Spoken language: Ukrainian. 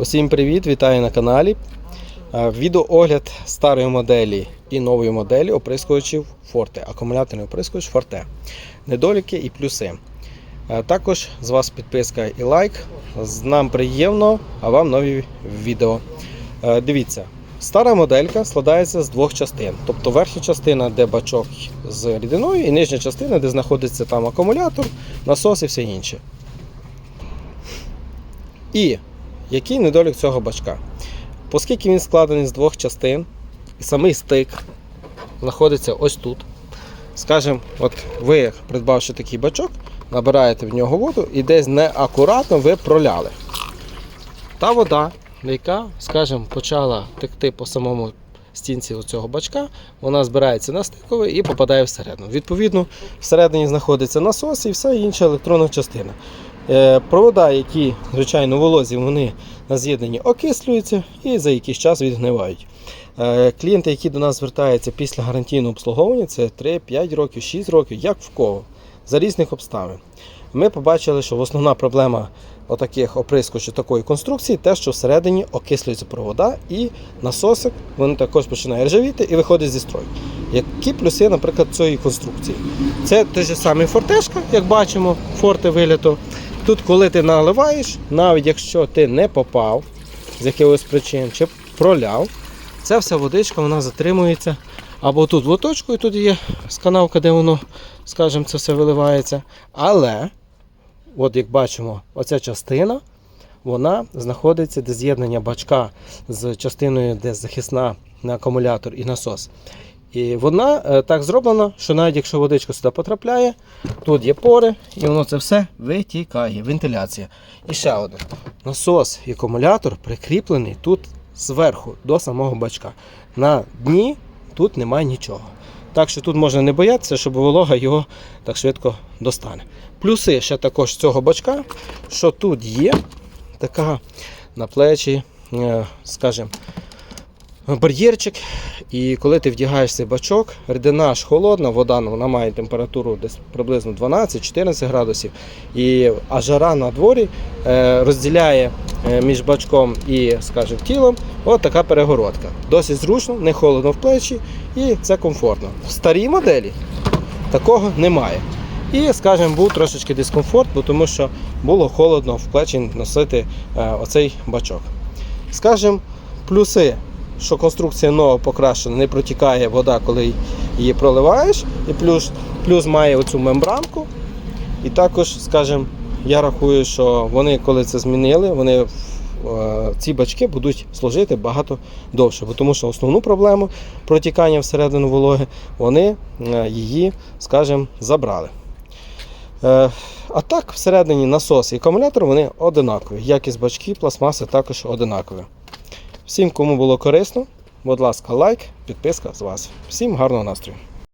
Усім привіт, вітаю на каналі. Е, Відеоогляд старої моделі і нової моделі оприскувачів Forte, акумуляторний оприскувач Forte. Недоліки і плюси. Е, Також з вас підписка і лайк. Нам приємно, а вам нові відео. Е, Дивіться, стара моделька складається з двох частин. Тобто верхня частина, де бачок з рідиною, і нижня частина, де знаходиться там акумулятор, насос і все інше. І який недолік цього бачка? Оскільки він складений з двох частин, і самий стик знаходиться ось тут. Скажімо, от ви, придбавши такий бачок, набираєте в нього воду і десь неакуратно ви проляли. Та вода, яка, скажімо, почала текти по самому стінці цього бачка, вона збирається на стиковий і попадає всередину. Відповідно, всередині знаходиться насос і вся інша електронна частина. Е, Провода, які, звичайно, волозі, вони на з'єднанні окислюються і за якийсь час відгнивають. Е, Клієнти, які до нас звертаються після гарантійного обслуговування, це 3, 5 років, 6 років, як в кого, за різних обставин. Ми побачили, що основна проблема отаких оприскувачів такої конструкції те, що всередині окислюються провода і насосик вони також починає ржавіти і виходить зі строю. Які плюси, наприклад, цієї конструкції? Це той же самий фортешка, як бачимо, форте вилято. Тут, коли ти наливаєш, навіть якщо ти не попав з якихось причин чи проляв, ця вся водичка вона затримується або тут і тут є сканавка, де воно, скажімо, це все виливається. Але, от як бачимо, оця частина, вона знаходиться де з'єднання бачка з частиною, де захисна на акумулятор і насос. І вона е, так зроблена, що навіть якщо водичка сюди потрапляє, тут є пори, і воно це все витікає. Вентиляція. І ще один. Насос і акумулятор прикріплений тут зверху до самого бачка. На дні тут немає нічого. Так що тут можна не боятися, щоб волога його так швидко достане. Плюси ще також цього бачка, що тут є така на плечі, е, скажімо, бар'єрчик. І коли ти вдягаєш цей бачок, рідина ж холодна, вода ну, вона має температуру десь приблизно 12-14 градусів. І, а жара на дворі е, розділяє е, між бачком і скажімо, тілом от така перегородка. Досить зручно, не холодно в плечі і це комфортно. В старій моделі такого немає. І, скажімо, був трошечки дискомфорт, бо тому що було холодно в плечі носити е, оцей бачок. Скажімо, плюси що конструкція нова покращена, не протікає вода, коли її проливаєш. І плюс, плюс має оцю мембранку. І також, скажімо, я рахую, що вони, коли це змінили, вони е, ці бачки будуть служити багато довше, бо тому що основну проблему протікання всередину вологи вони е, її, скажімо, забрали. Е, А так, всередині насос і акумулятор вони одинакові. Якість бачків, пластмаси також одинакові. Всім, кому було корисно, будь ласка, лайк, підписка з вас. Всім гарного настрою!